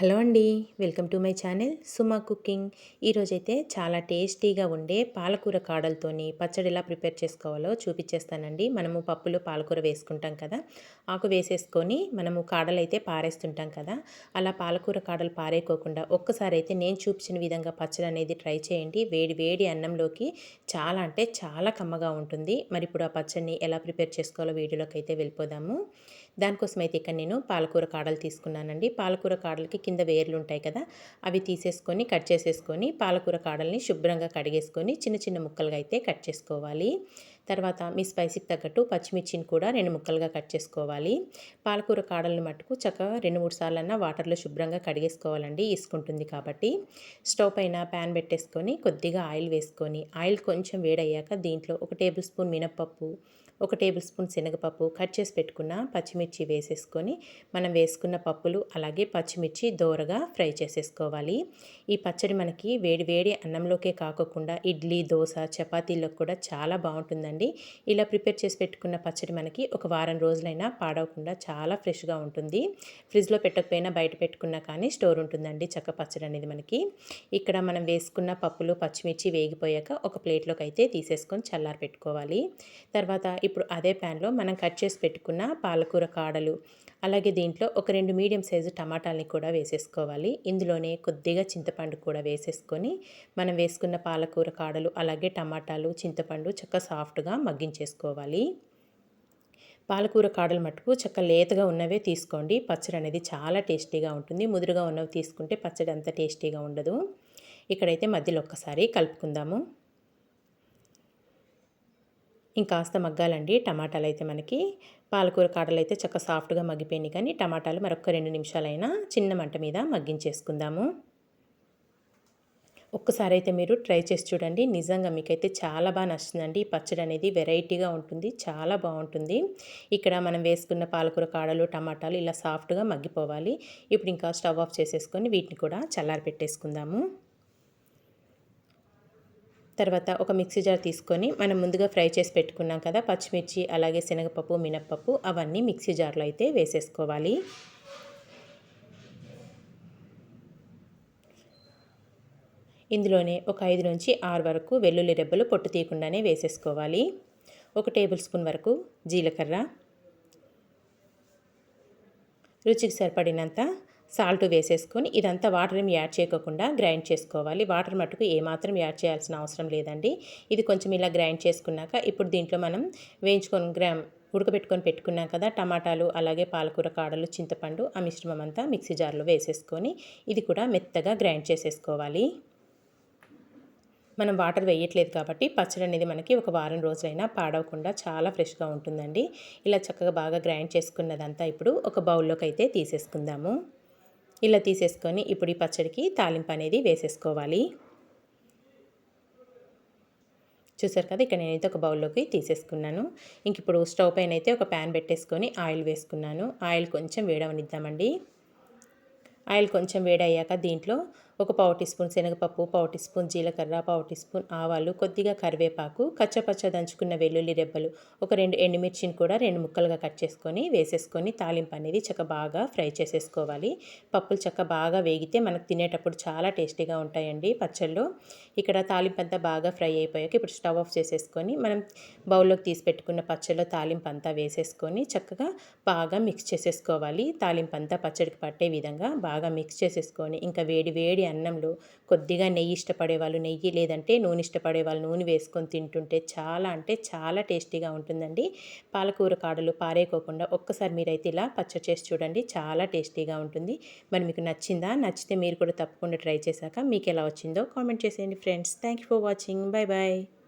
Hello అండి welcome to my channel Suma cooking. ఈరోజైతే చాలా టేస్టీగా ఉండే పాలకూర కాడలతోని పచ్చడి ఎలా ప్రిపేర్ చేసుకోవాలో చూపించేస్తానండి మనము పప్పులో పాలకూర వేసుకుంటాం కదా ఆకు వేసేసుకొని మనము కాడలు అయితే పారేస్తుంటాం కదా అలా పాలకూర కాడలు పారేకోకుండా ఒక్కసారి అయితే నేను చూపించిన విధంగా పచ్చడి అనేది ట్రై చేయండి. వేడి వేడి అన్నంలోకి చాలా అంటే చాలా కమ్మగా ఉంటుంది. మరి ఇప్పుడు ఆ పచ్చడిని ఎలా ప్రిపేర్ చేసుకోవాలో వీడియోలోకి అయితే వెళ్ళిపోదాము. దానికోసం అయితే ఇక్కడ నేను పాలకూర కాడలు తీసుకున్నానండి. పాలకూర కాడలకి కింద వేర్లు ఉంటాయి కదా అవి తీసేసుకొని కట్ చేసేసుకొని పాలకూర కాడల్ని శుభ్రంగా కడిగేసుకొని చిన్న చిన్న ముక్కలుగా అయితే కట్ చేసుకోవాలి. తర్వాత మీ స్పైసీకి తగ్గట్టు పచ్చిమిర్చిని కూడా రెండు ముక్కలుగా కట్ చేసుకోవాలి. పాలకూర కాడలను మట్టుకు చక్కగా రెండు మూడు సార్లన్నా వాటర్లో శుభ్రంగా కడిగేసుకోవాలండి ఇసుకుంటుంది కాబట్టి. స్టవ్ పైన ప్యాన్ పెట్టేసుకొని కొద్దిగా ఆయిల్ వేసుకొని ఆయిల్ కొంచెం వేడయ్యాక దీంట్లో ఒక టేబుల్ స్పూన్ మినప్పప్పు ఒక టేబుల్ స్పూన్ శనగపప్పు కట్ చేసి పెట్టుకున్న పచ్చిమిర్చి వేసేసుకొని మనం వేసుకున్న పప్పులు అలాగే పచ్చిమిర్చి దోరగా ఫ్రై చేసేసుకోవాలి. ఈ పచ్చడి మనకి వేడి వేడి అన్నంలోకే కాకుండా ఇడ్లీ దోశ చపాతీలకు కూడా చాలా బాగుంటుందండి. ఇలా ప్రిపేర్ చేసి పెట్టుకున్న పచ్చడి మనకి ఒక వారం రోజులైనా పాడవకుండా చాలా ఫ్రెష్గా ఉంటుంది. ఫ్రిడ్జ్లో పెట్టకపోయినా బయట పెట్టుకున్నా కానీ స్టోర్ ఉంటుందండి చక్క పచ్చడి అనేది మనకి. ఇక్కడ మనం వేసుకున్న పప్పులు పచ్చిమిర్చి వేగిపోయాక ఒక ప్లేట్లోకి అయితే తీసేసుకొని చల్లారి పెట్టుకోవాలి తర్వాత ఇప్పుడు అదే ప్యాన్లో మనం కట్ చేసి పెట్టుకున్న పాలకూర కాడలు అలాగే దీంట్లో ఒక రెండు మీడియం సైజు టమాటాలని కూడా వేసేసుకోవాలి. ఇందులోనే కొద్దిగా చింతపండు కూడా వేసేసుకొని మనం వేసుకున్న పాలకూర కాడలు అలాగే టమాటాలు చింతపండు చక్క సాఫ్ట్గా మగ్గించేసుకోవాలి. పాలకూర కాడలు మట్టుకు చక్క లేతగా ఉన్నవే తీసుకోండి. పచ్చడి అనేది చాలా టేస్టీగా ఉంటుంది. ముదురుగా ఉన్నవి తీసుకుంటే పచ్చడి అంత టేస్టీగా ఉండదు. ఇక్కడైతే మధ్యలో ఒక్కసారి కలుపుకుందాము. ఇంకాస్త మగ్గాలండి టమాటాలు అయితే మనకి. పాలకూర కాడలు అయితే చక్క సాఫ్ట్గా మగ్గిపోయినాయి కానీ టమాటాలు మరొక రెండు నిమిషాలైనా చిన్న మంట మీద మగ్గించేసుకుందాము. ఒక్కసారి అయితే మీరు ట్రై చేసి చూడండి. నిజంగా మీకైతే చాలా బాగా నచ్చిందండి ఈ పచ్చడి అనేది వెరైటీగా ఉంటుంది. చాలా బాగుంటుంది. ఇక్కడ మనం వేసుకున్న పాలకూర కాడలు టమాటాలు ఇలా సాఫ్ట్గా మగ్గిపోవాలి. ఇప్పుడు ఇంకా స్టవ్ ఆఫ్ చేసేసుకొని వీటిని కూడా చల్లారి పెట్టేసుకుందాము తర్వాత ఒక మిక్సీ జార్ తీసుకొని మనం ముందుగా ఫ్రై చేసి పెట్టుకున్నాం కదా పచ్చిమిర్చి అలాగే శనగపప్పు మినప్పప్పు అవన్నీ మిక్సీ జార్లో అయితే వేసేసుకోవాలి. ఇందులోనే ఒక ఐదు నుంచి ఆరు వరకు వెల్లుల్లి రెబ్బలు పొట్టు తీయకుండానే వేసేసుకోవాలి. ఒక టేబుల్ స్పూన్ వరకు జీలకర్ర. రుచికి సరిపడినంత సాల్ట్ వేసేసుకొని ఇదంతా వాటర్ ఏమి యాడ్ చేయకుండా గ్రైండ్ చేసుకోవాలి. వాటర్ మటుకు ఏమాత్రం యాడ్ చేయాల్సిన అవసరం లేదండి. ఇది కొంచెం ఇలా గ్రైండ్ చేసుకున్నాక ఇప్పుడు దీంట్లో మనం వేయించుకొని గ్రామ్ ఉడకబెట్టుకొని పెట్టుకున్నాం కదా టమాటాలు అలాగే పాలకూర కాడలు చింతపండు ఆ మిశ్రమం అంతా మిక్సీ జార్లో వేసేసుకొని ఇది కూడా మెత్తగా గ్రైండ్ చేసేసుకోవాలి. మనం వాటర్ వేయట్లేదు కాబట్టి పచ్చడి అనేది మనకి ఒక వారం రోజులైనా పాడవకుండా చాలా ఫ్రెష్గా ఉంటుందండి. ఇలా చక్కగా బాగా గ్రైండ్ చేసుకున్నదంతా ఇప్పుడు ఒక బౌల్లోకి అయితే తీసేసుకుందాము. ఇలా తీసేసుకొని ఇప్పుడు ఈ పచ్చడికి తాలింపు అనేది వేసేసుకోవాలి. చూసారు కదా ఇక్కడ నేనైతే ఒక బౌల్లోకి తీసేసుకున్నాను. ఇంక ఇప్పుడు స్టవ్ పైన అయితే ఒక ప్యాన్ పెట్టేసుకొని ఆయిల్ వేసుకున్నాను. ఆయిల్ కొంచెం వేడవనిద్దామండి. ఆయిల్ కొంచెం వేడయ్యాక దీంట్లో ఒక పావు టీ స్పూన్ శనగపప్పు పావు టీ స్పూన్ జీలకర్ర పావు టీ స్పూన్ ఆవాలు కొద్దిగా కరివేపాకు కచ్చపచ్చ దంచుకున్న వెల్లుల్లి రెబ్బలు ఒక రెండు ఎండుమిర్చిని కూడా రెండు ముక్కలుగా కట్ చేసుకొని వేసేసుకొని తాలింపు అనేది చక్క బాగా ఫ్రై చేసేసుకోవాలి. పప్పులు చక్క బాగా వేగితే మనకు తినేటప్పుడు చాలా టేస్టీగా ఉంటాయండి పచ్చళ్ళు. ఇక్కడ తాలింపు అంతా బాగా ఫ్రై అయిపోయాక ఇప్పుడు స్టవ్ ఆఫ్ చేసేసుకొని మనం బౌల్లోకి తీసి పెట్టుకున్న పచ్చళ్ళు తాలింపు అంతా వేసేసుకొని చక్కగా బాగా మిక్స్ చేసేసుకోవాలి. తాలింపు అంతా పచ్చడికి పట్టే విధంగా బాగా మిక్స్ చేసేసుకొని ఇంకా వేడి వేడి అన్నంలో కొద్దిగా నెయ్యి ఇష్టపడే వాళ్ళు నెయ్యి లేదంటే నూనె ఇష్టపడే వాళ్ళు నూనె వేసుకొని తింటుంటే చాలా అంటే చాలా టేస్టీగా ఉంటుందండి. పాలకూర కాడలు పారేకోకుండా ఒక్కసారి మీరైతే ఇలా పచ్చ చేసి చూడండి చాలా టేస్టీగా ఉంటుంది. మరి మీకు నచ్చిందా? నచ్చితే మీరు కూడా తప్పకుండా ట్రై చేశాక మీకు ఎలా వచ్చిందో కామెంట్ చేసేయండి friends. Thank for watching. Bye bye